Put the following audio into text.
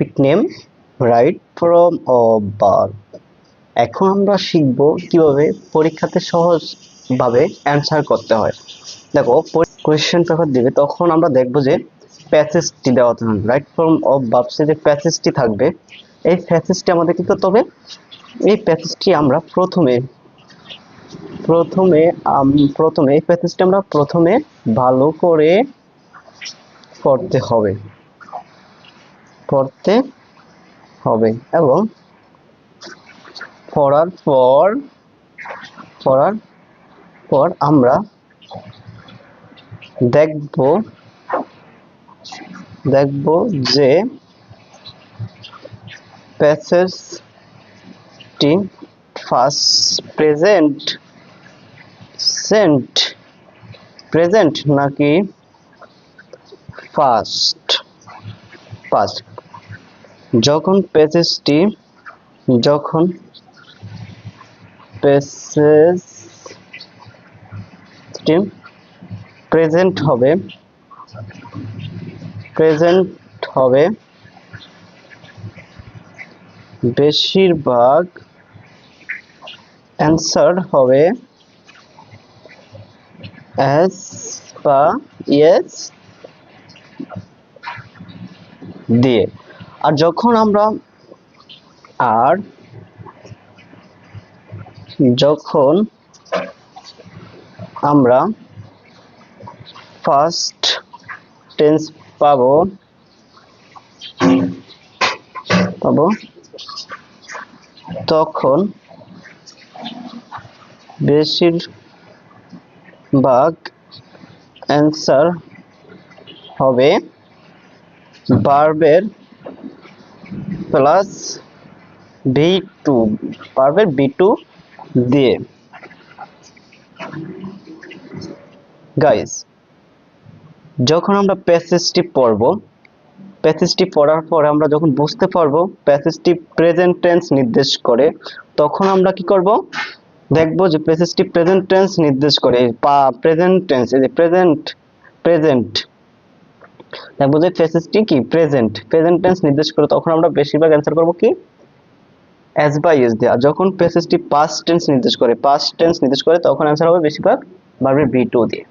Topic name right form of verb এখন আমরা শিখব কীভাবে পরীক্ষাতে সহজভাবে অ্যান্সার করতে হয়। দেখো কোয়েশ্চেন পেপার দিবে, তখন আমরা দেখব যে প্যাসেজটি দেওয়া থাকবে রাইট ফ্রম অফ বার্বসে যে প্যাসেজটি থাকবে, এই প্যাসেজটি আমাদের কি করতে হবে? এই প্যাসেজটি আমরা প্রথমে প্রথমে প্রথমে, এই প্যাসেজটি আমরা প্রথমে ভালো করে পড়তে হবে। পড়তে হবে এবং পড়ার পর পড়ার পর আমরা দেখব দেখব যে প্যাসেজটি ফার্স্ট প্রেজেন্ট সেন্ট প্রেজেন্ট নাকি ফার্স্ট পাস্ট যখন প্যাসেজটি যখন প্যাসেজটি প্রেজেন্ট হবে প্রেজেন্ট হবে, বেশিরভাগ অ্যান্সার হবে অ্যাস বা ইয়েস দিয়ে। আর যখন আমরা আর, যখন আমরা ফার্স্ট টেন্স পাবো পাবো, তখন বেশিরভাগ অ্যান্সার হবে বার্বের প্লাস ভি টু বার্বের বি টু দিয়ে। গাইস যখন আমরা প্যাসেজটি পড়ব প্যাসেজটি পড়ার পর আমরা যখন বুঝতে পারব প্যাসেজটি প্রেজেন্ট টেন্স নির্দেশ করে, তখন আমরা কি করব? দেখব যে প্যাসেজটি প্রেজেন্ট টেন্স নির্দেশ করে পা প্রেজেন্ট টেন্স এই যে প্রেজেন্ট প্রেজেন্ট দেখব যে ফেসেসটি কি? প্রেজেন্ট প্রেজেন্ট টেন্স নির্দেশ করে তখন আমরা বেশিরভাগ অ্যান্সার করব কি? অ্যাজ বাই ইউজ দিয়ে। আর যখন ফেসেসটি পাস্ট টেন্স নির্দেশ করে পাস্ট টেন্স নির্দেশ করে, তখন অ্যান্সার হবে বেশিরভাগ বারবে বি টু দিয়ে।